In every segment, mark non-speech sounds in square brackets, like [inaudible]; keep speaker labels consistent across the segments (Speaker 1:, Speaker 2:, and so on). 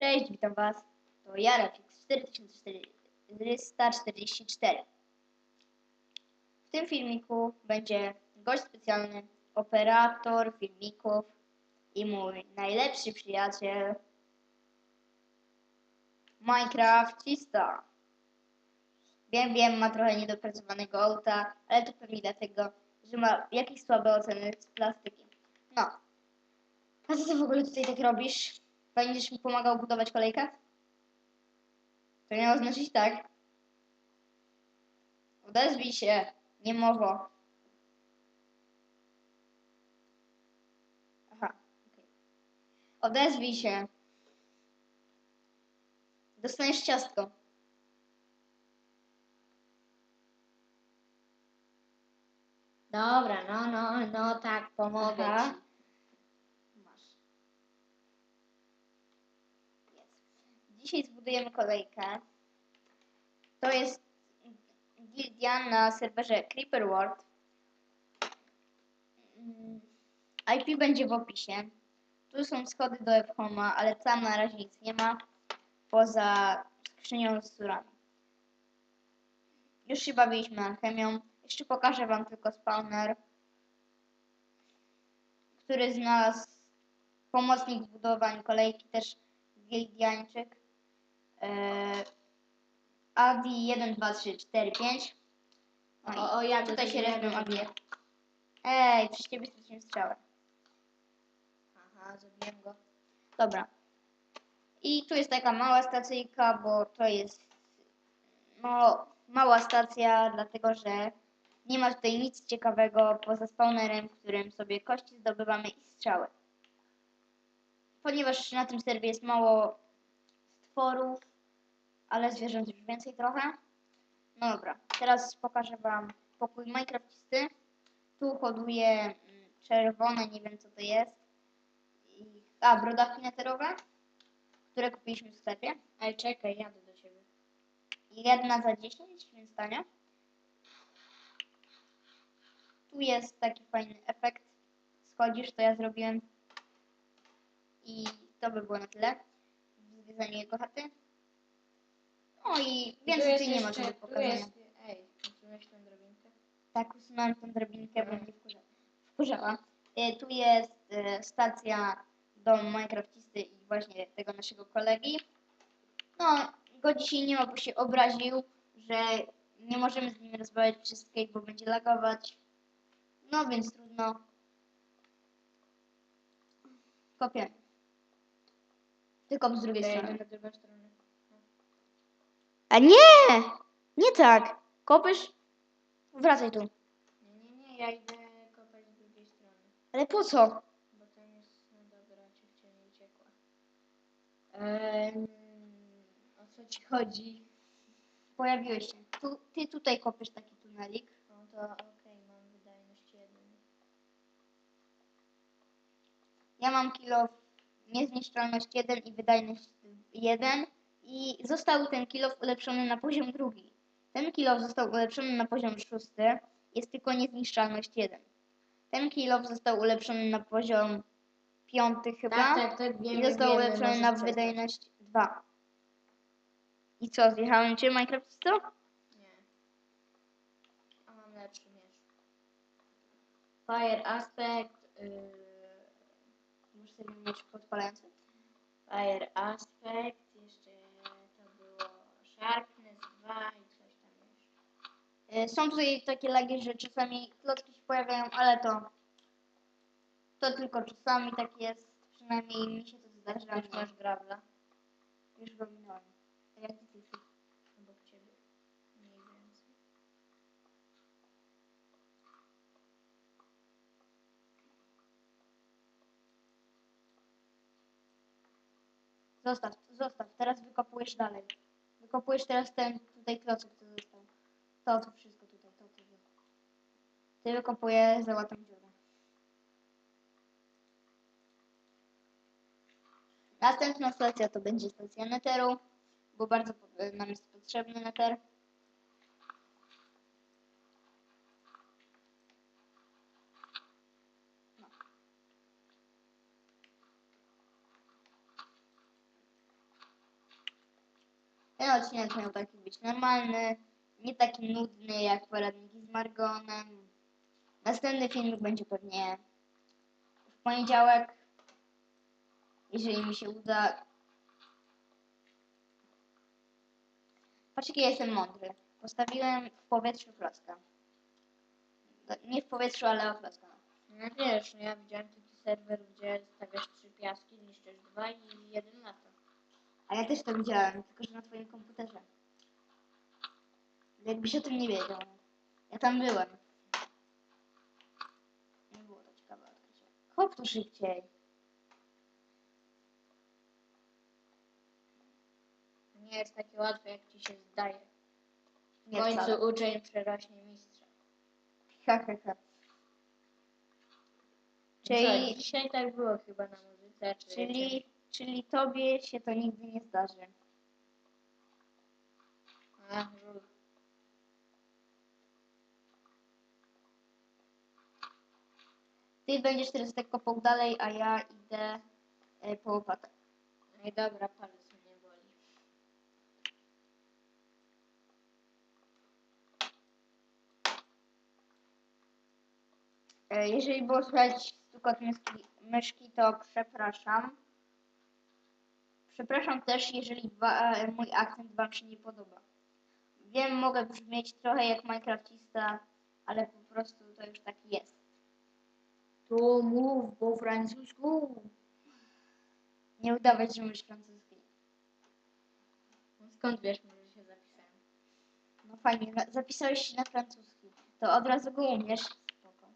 Speaker 1: Cześć, witam Was. To ja, Rafix 4444. W tym filmiku będzie gość specjalny, operator filmików i mój najlepszy przyjaciel Minecraftista. Wiem, wiem, ma trochę niedopracowanego auta, ale to pewnie dlatego, że ma jakieś słabe oceny z plastyki. No. A co ty w ogóle tutaj tak robisz? Będziesz mi pomagał budować kolejkę? To miało znaczyć tak. Odezwij się, niemowo. Aha, okej. Odezwij się. Dostaniesz ciastko.
Speaker 2: Dobra, no, no, no tak, pomogę
Speaker 1: Aha.
Speaker 2: ci.
Speaker 1: Masz. Jest. Dzisiaj zbudujemy kolejkę. To jest gildia na serwerze Creeper World. Mm, IP będzie w opisie. Tu są schody do F-Homa, ale tam na razie nic nie ma. Poza skrzynią z surami. Już się bawiliśmy alchemią. Jeszcze pokażę wam tylko spawner który znalazł pomocnik zbudowań kolejki, też gildiańczyk. Adi 1, 2, 3, 4, 5. No
Speaker 2: O, o, ja
Speaker 1: tutaj się respią Adie. Ej, przez ciebie straciłem strzałę.
Speaker 2: Aha, zabiłem go.
Speaker 1: Dobra. I tu jest taka mała stacyjka, bo to jest no, mała stacja, dlatego że nie ma tutaj nic ciekawego poza spawnerem, w którym sobie kości zdobywamy i strzały. Ponieważ na tym serwie jest mało stworów, ale zwierząt już więcej trochę. No dobra, teraz pokażę Wam pokój Minecraftisty. Tu hoduje mm, czerwone, nie wiem co to jest. I, a, brodawki neterowe, które kupiliśmy w sklepie.
Speaker 2: Ej, czekaj, jadę do ciebie.
Speaker 1: Jedna za 10, więc tanio. Tu jest taki fajny efekt. Schodzisz, to ja zrobiłem. I to by było na tyle. w Zwiedzaniu jego chaty. No i więcej tu nie ma do
Speaker 2: tu
Speaker 1: pokazania.
Speaker 2: ej, usunąłeś tę drabinkę?
Speaker 1: Tak, usunąłem tą drabinkę, bo mnie wkurza, wkurzała. E, tu jest e, stacja dom Minecraftisty i właśnie tego naszego kolegi. No, go dzisiaj nie ma, bo się obraził, że nie możemy z nim rozmawiać wszystkiego, bo będzie lagować. No, więc trudno. Kopiemy. Tylko z drugiej strony.
Speaker 2: na drugą stronę.
Speaker 1: A nie! Nie tak! Kopiesz? Wracaj tu.
Speaker 2: Nie, nie, nie, ja idę kopać z drugiej strony.
Speaker 1: Ale po co?
Speaker 2: Bo tam jest, no dobra, cię nie uciekła. Ehm, o co ci chodzi?
Speaker 1: Pojawiłeś się. Tu, ty tutaj kopiesz taki tunelik.
Speaker 2: No to okej, mam wydajność jeden.
Speaker 1: Ja mam kilo niezniszczalność 1 i wydajność 1 i został ten kilo ulepszony na poziom drugi. Ten kilo został ulepszony na poziom szósty, jest tylko niezniszczalność 1. Ten kilo został ulepszony na poziom piąty chyba
Speaker 2: Tak, tak, tak, wiemy,
Speaker 1: i został
Speaker 2: wiemy,
Speaker 1: ulepszony na wydajność 2. I co, zjechałem cię Minecraftisto?
Speaker 2: Nie. A mam lepszy miecz. Fire Aspect. Yy,
Speaker 1: Muszę sobie mieć podpalający.
Speaker 2: Fire Aspect. Sharpness 2 i coś tam jeszcze.
Speaker 1: Y, Są tutaj takie lagi, że czasami klocki się pojawiają, ale to to tylko czasami tak jest. Przynajmniej mi się to zdarza.
Speaker 2: Już masz gravla
Speaker 1: Już go minąłem. A jak ty jesteś?
Speaker 2: obok ciebie. Mniej więcej.
Speaker 1: Zostaw, zostaw. Teraz wykopujesz dalej. Wykopujesz teraz ten tutaj klocek, co został. To, to wszystko tutaj, to, to. to. Ty wykopujesz za łatą dziurę. Następna stacja to będzie stacja Netheru, bo bardzo nam jest potrzebny Nether. Ten odcinek miał taki być normalny, nie taki nudny jak poradniki z Margonem. Następny filmik będzie pewnie w poniedziałek, jeżeli mi się uda. Patrz jaki jestem mądry. Postawiłem w powietrzu klocka. No, Nie w powietrzu, ale o klocka.
Speaker 2: No wiesz, no ja widziałem taki serwer, gdzie stawiasz trzy piaski, niszczysz dwa i jeden lata.
Speaker 1: A ja też to widziałem, tylko że na twoim komputerze. Jakbyś o tym nie wiedział. Ja tam byłem. Nie było to ciekawe odkrycie. Hop tu szybciej.
Speaker 2: Nie jest takie łatwe, jak ci się zdaje. W
Speaker 1: Nie
Speaker 2: końcu
Speaker 1: wcale.
Speaker 2: uczeń przerośnie mistrza.
Speaker 1: Ha, ha, ha.
Speaker 2: Czyli...
Speaker 1: Czyli,
Speaker 2: dzisiaj tak było chyba na muzyce, czy
Speaker 1: czyli, czyli tobie się to nigdy nie zdarzy.
Speaker 2: Żul.
Speaker 1: Ty będziesz teraz tak kopał dalej, a ja idę e, po łopatę.
Speaker 2: No i dobra, palec mnie boli.
Speaker 1: E, Jeżeli było słychać stukot myszki, myszki, to przepraszam. Przepraszam też, jeżeli wa, e, mój akcent Wam się nie podoba. Wiem, mogę brzmieć trochę jak Minecraftista, ale po prostu to już tak jest.
Speaker 2: Tu mów po francusku.
Speaker 1: Nie udawać, że mówisz francuski.
Speaker 2: No skąd wiesz, może się zapisałem?
Speaker 1: No fajnie, na- zapisałeś się na francuski. To od razu go umiesz. Spoko.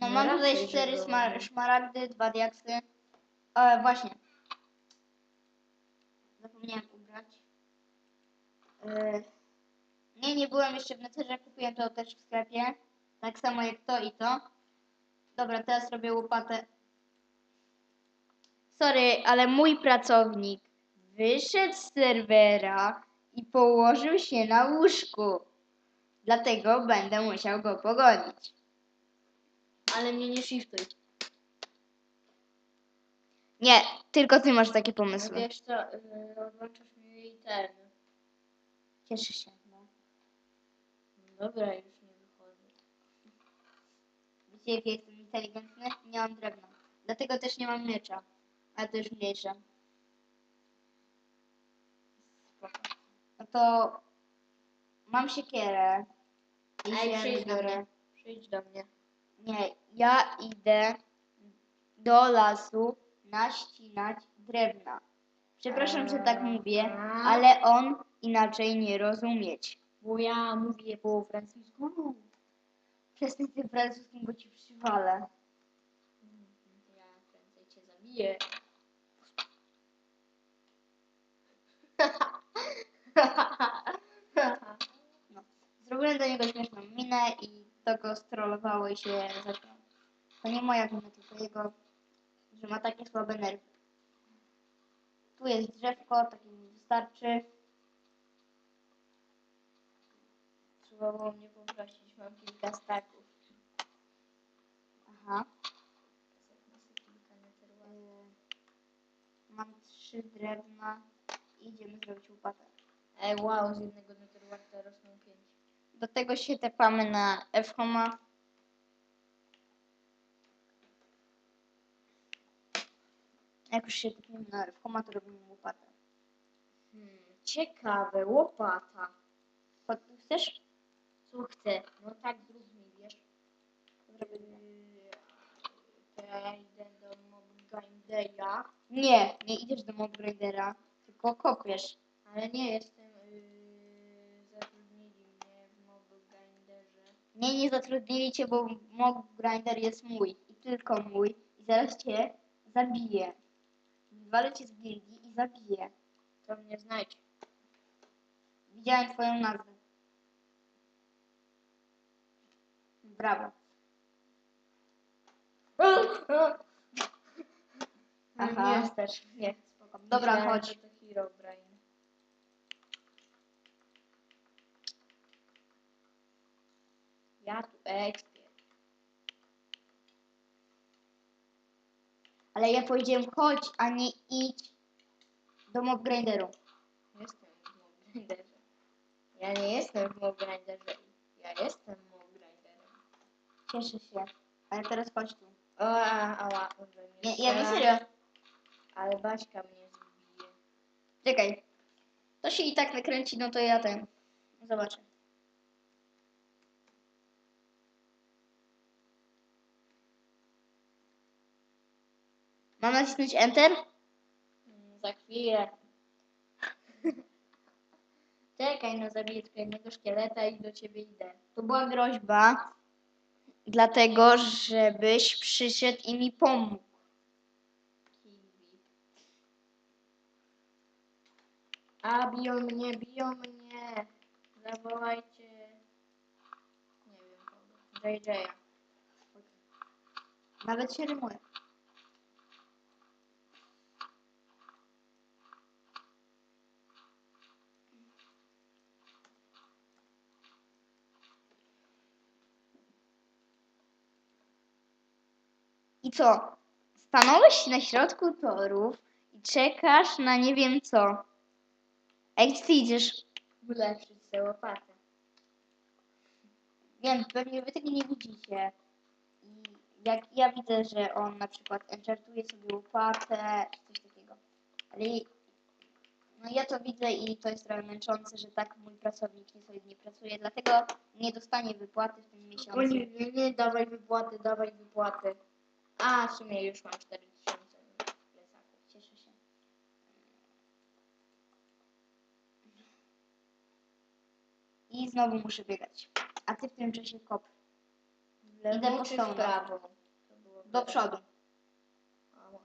Speaker 1: No
Speaker 2: No
Speaker 1: mam tutaj
Speaker 2: że
Speaker 1: cztery
Speaker 2: go
Speaker 1: smar-
Speaker 2: umiem.
Speaker 1: szmaragdy, dwa diaksy. E, właśnie. Zapomniałem ubrać. E, nie, nie byłem jeszcze w neterze, kupiłem to też w sklepie. Tak samo jak to i to. Dobra, teraz robię łopatę. Sorry, ale mój pracownik wyszedł z serwera i położył się na łóżku. Dlatego będę musiał go pogonić.
Speaker 2: Ale mnie nie shiftuj.
Speaker 1: Nie, tylko ty masz takie pomysły.
Speaker 2: wiesz co, yy, odłączasz mi ten.
Speaker 1: Cieszę się. No.
Speaker 2: Dobra, już nie wychodzę.
Speaker 1: Wiecie, jak jestem inteligentny? Nie mam drewna. Dlatego też nie mam miecza. Ale to już mniejsze. Spoko. No to mam siekierę. I
Speaker 2: Ej,
Speaker 1: się
Speaker 2: przyjdź do mnie. Przyjdź do mnie.
Speaker 1: Nie, ja idę do lasu naścinać drewna. Przepraszam, że tak mówię, ale on inaczej nie rozumieć.
Speaker 2: Bo ja mówię po francusku.
Speaker 1: Przestań tym francuskim, bo ci przywalę.
Speaker 2: Ja prędzej cię zabiję. [laughs]
Speaker 1: No. Zrobiłem do niego śmieszną minę i to go strollowało i się zaczął. To nie moja wina, tylko jego, że ma takie słabe nerwy. Tu jest drzewko, takie mi wystarczy.
Speaker 2: Trzeba było mnie poprosić, mam kilka staków.
Speaker 1: Aha. Mam trzy drewna i idziemy zrobić łopatę.
Speaker 2: Ej, wow, z jednego neterłata rosną pięć.
Speaker 1: Do tego się tepamy na F-Homa. Jak już się tepniemy na F-Homa, to robimy łopatę.
Speaker 2: Hmm, ciekawe, łopata.
Speaker 1: Tu chcesz?
Speaker 2: Co chcę? No tak zrób mi, wiesz.
Speaker 1: Zrobię.
Speaker 2: Yy, To ja idę do Mob Grindeya,
Speaker 1: Nie, nie idziesz do Mob Grindera, tylko kopiesz.
Speaker 2: ale nie jestem. Yy, zatrudnili mnie w Mob Grinderze.
Speaker 1: Nie, nie zatrudnili cię, bo Mob Grinder jest mój i tylko mój i zaraz cię zabiję. Wywalę cię z gildii i zabiję.
Speaker 2: To mnie znajdź.
Speaker 1: Widziałem twoją nazwę. Brawo. Aha.
Speaker 2: Aha. Jest też. Nie, spoko.
Speaker 1: Dobra,
Speaker 2: Myślałem,
Speaker 1: chodź.
Speaker 2: to Hero Brain. Ja tu ekspię.
Speaker 1: Ale ja powiedziałem chodź, a nie idź do Mob Grinderu.
Speaker 2: Jestem w Mob Grinderze. Ja nie jestem w Mob Grinderze. Ja jestem Mob Grinderem.
Speaker 1: Cieszę się. Ale teraz chodź tu.
Speaker 2: O, a, ała,
Speaker 1: Nie, ja nie serio.
Speaker 2: Ale Baśka mnie zbije.
Speaker 1: Czekaj. To się i tak nakręci, no to ja ten. Zobaczę. Nacisnąć Enter?
Speaker 2: Mm, Za chwilę. [laughs] Czekaj, no zabiję jednego szkieleta i do ciebie idę.
Speaker 1: To była groźba, dlatego żebyś przyszedł i mi pomógł.
Speaker 2: A, biją mnie, biją mnie. Zawołajcie. Nie wiem. JJ'a.
Speaker 1: Nawet się rymuje. Co? Stanąłeś na środku torów i czekasz na nie wiem co. A jak ty idziesz?
Speaker 2: Ulepszyć tę łopatę.
Speaker 1: Wiem, pewnie wy tego nie widzicie. I jak ja widzę, że on na przykład enchantuje sobie łopatę, czy coś takiego. Ale i- no ja to widzę i to jest trochę męczące, że tak mój pracownik niesolidnie pracuje, dlatego nie dostanie wypłaty w tym miesiącu.
Speaker 2: O nie, nie, nie, dawaj wypłaty, dawaj wypłaty. A, w sumie już mam 4000 w plecaku.
Speaker 1: Cieszę się. I znowu muszę biegać. A ty w tym czasie kop.
Speaker 2: Lewo
Speaker 1: Idę po
Speaker 2: czy w
Speaker 1: stołu.
Speaker 2: prawo? To było w
Speaker 1: Do
Speaker 2: lewo.
Speaker 1: przodu.
Speaker 2: A. Ała.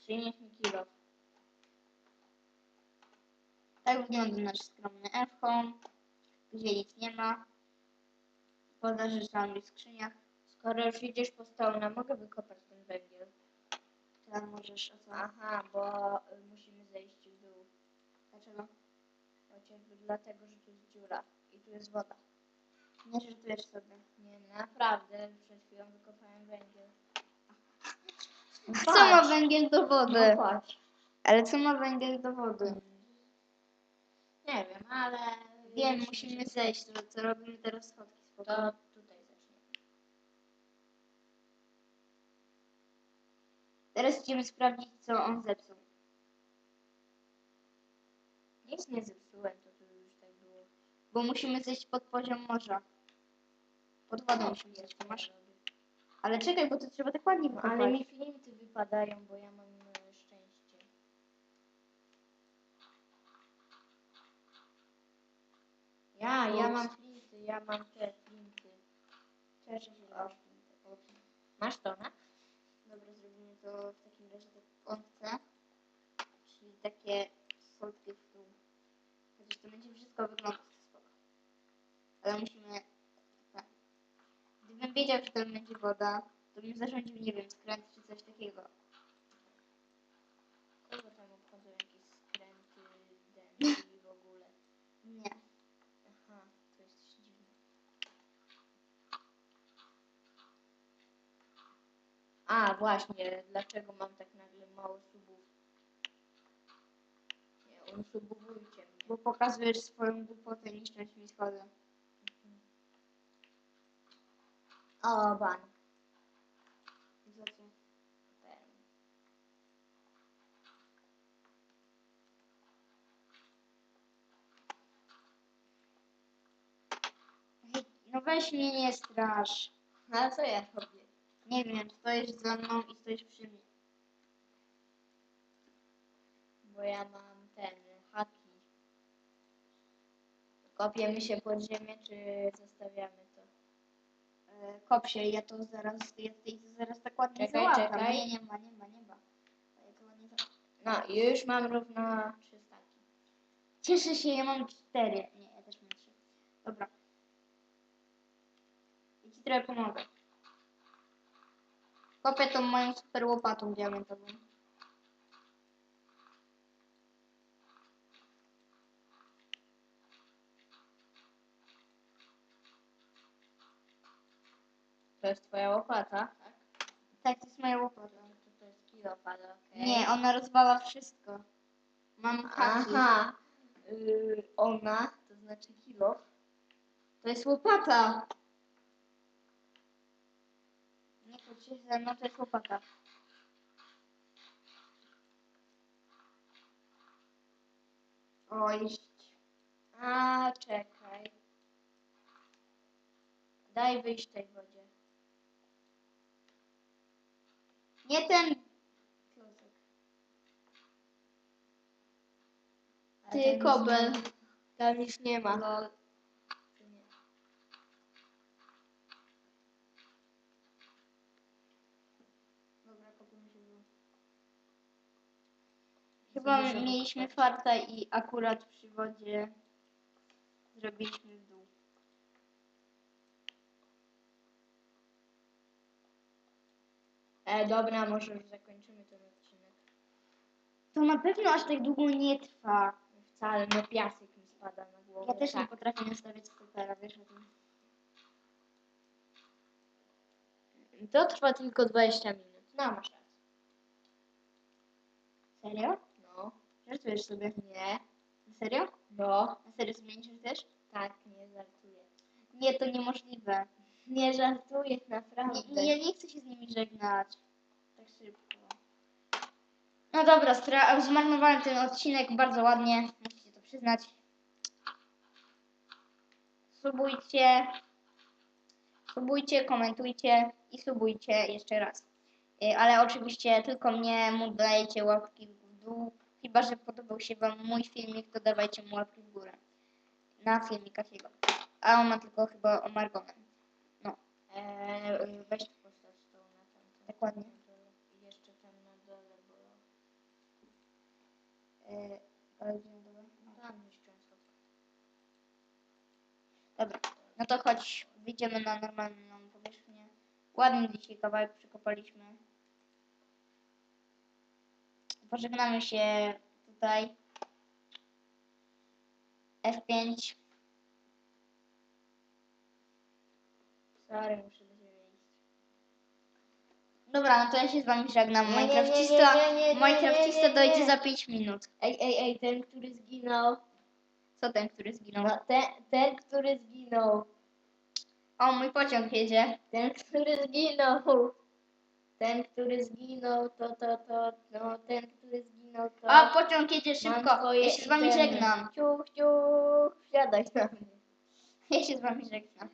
Speaker 2: Przynieś mi kilo.
Speaker 1: Tak wygląda nasz skromny F-home, gdzie nic nie ma. Poza rzeczami skrzyniach.
Speaker 2: Skoro już idziesz po stołna, mogę wykopać ten węgiel.
Speaker 1: Teraz możesz?
Speaker 2: Aha, bo y, musimy zejść w dół.
Speaker 1: Dlaczego?
Speaker 2: Chociażby dlatego, że tu jest dziura i tu jest woda.
Speaker 1: Nie żartujesz sobie.
Speaker 2: Nie, naprawdę, przed chwilą wykopałem węgiel.
Speaker 1: Co ma węgiel do wody?
Speaker 2: No patrz.
Speaker 1: Ale co ma węgiel do wody?
Speaker 2: Nie wiem, ale...
Speaker 1: Wiem, musimy zejść. To co robimy teraz schodki?
Speaker 2: To tutaj zaczniemy.
Speaker 1: Teraz idziemy sprawdzić, co on zepsuł.
Speaker 2: Nic nie zepsułem, to tu już tak było.
Speaker 1: Bo musimy zejść pod poziom morza. Pod wodą musimy zejść, to masz? Ale czekaj, bo to trzeba tak ładnie wykopać.
Speaker 2: ale mi flinty wypadają, bo ja mam e, szczęście. Ja, ja mam flinty, ja mam te.
Speaker 1: Cieszę się, że masz? Dobra, zrobimy to w takim razie tak w kątce. Czyli takie schodki w dół. Chociaż to będzie wszystko wyglądać spoko. Ale musimy... Tak. Gdybym wiedział, że tam będzie woda, to bym zarządził, nie wiem, skręt czy coś takiego.
Speaker 2: Kogo tam obchodzą jakieś skręty, dęty i w ogóle?
Speaker 1: Nie.
Speaker 2: Aha, to jest dziwne. A, właśnie, dlaczego mam tak nagle mało subów? Nie, unsubowujcie mnie.
Speaker 1: Bo pokazujesz swoją głupotę, niszcząc mi schody.
Speaker 2: O, ban.
Speaker 1: Za co? No weź mnie nie strasz.
Speaker 2: A co ja robię?
Speaker 1: Nie wiem, stoisz za mną i stoisz przy mnie.
Speaker 2: Bo ja mam ten, haki. Kopiemy się pod ziemię, czy zostawiamy to?
Speaker 1: E, Kop się, ja to zaraz, ja to zaraz tak ładnie
Speaker 2: Czekaj,
Speaker 1: załatam.
Speaker 2: czekaj.
Speaker 1: Nie, nie ma, nie ma, nie ma. Ja to ładnie za...
Speaker 2: No, i już mam równo trzy staki.
Speaker 1: Cieszę się, ja mam cztery. Nie, ja też mam trzy. Dobra. Ja ci trochę pomogę. Kopię tą moją super łopatą diamentową.
Speaker 2: To jest twoja łopata, tak?
Speaker 1: Tak, to jest moja łopata.
Speaker 2: To, to jest kilofa, no okej.
Speaker 1: Nie, ona rozwala wszystko. Mam haki.
Speaker 2: Aha. Yy, ona, to znaczy kilof.
Speaker 1: To jest łopata. Nie kłóć się ze mną, łopata. Oj,
Speaker 2: A, czekaj. Daj wyjść tej wodzie.
Speaker 1: nie ten Ty, kobel.
Speaker 2: Tam nic nie ma. Czy nie?
Speaker 1: Dobra, kopiemy się w dół. Chyba
Speaker 2: dużo
Speaker 1: mieliśmy farta i akurat przy wodzie zrobiliśmy w dół.
Speaker 2: E, dobra, może już zakończymy ten odcinek.
Speaker 1: To na pewno aż tak długo nie trwa.
Speaker 2: Wcale, no piasek mi spada na głowę.
Speaker 1: Ja też nie
Speaker 2: tak.
Speaker 1: potrafię nastawiać stopera, wiesz o tym.
Speaker 2: To trwa tylko 20 minut. No, masz rację.
Speaker 1: Serio? Żartujesz sobie?
Speaker 2: Nie.
Speaker 1: Na serio?
Speaker 2: No.
Speaker 1: Na serio sobie nie żartujesz?
Speaker 2: Tak, nie żartuję.
Speaker 1: Nie, to niemożliwe.
Speaker 2: Nie żartuję, naprawdę.
Speaker 1: nie, ja nie chcę się z nimi żegnać. Tak szybko. No dobra, stra- zmarnowałem ten odcinek bardzo ładnie, musicie to przyznać. Subujcie, subujcie, komentujcie i subujcie jeszcze raz. Y, Ale oczywiście tylko mnie mu dajecie łapki w dół. Chyba, że podobał się Wam mój filmik, to dawajcie mu łapki w górę. Na filmikach jego. A on ma tylko chyba o Margonem. No,
Speaker 2: E, weź postaw tą na tamtym.
Speaker 1: Dokładnie.
Speaker 2: I jeszcze tam na dole,
Speaker 1: na dole? No.
Speaker 2: tam już często.
Speaker 1: Dobra, no to chodź, wyjdziemy na normalną powierzchnię. Ładny dzisiaj kawałek przykopaliśmy. Pożegnamy się tutaj. F5.
Speaker 2: Sorry, muszę do ciebie iść.
Speaker 1: Dobra, no to ja się z wami żegnam.
Speaker 2: Nie, nie, nie,
Speaker 1: Minecraftista,
Speaker 2: nie, nie, nie, nie,
Speaker 1: Minecraftista
Speaker 2: nie, nie.
Speaker 1: dojdzie za 5 minut.
Speaker 2: Ej, ej, ej, ten, który zginął.
Speaker 1: Co ten, który zginął?
Speaker 2: No, ten, ten, który zginął.
Speaker 1: O, mój pociąg jedzie.
Speaker 2: Ten, który zginął. Ten, który zginął, to, to, to, no, ten, który zginął, to...
Speaker 1: A, pociąg jedzie szybko. Ja się z wami żegnam.
Speaker 2: Ciuch, ciuch, siadaj na mnie.
Speaker 1: Ja się z wami żegnam.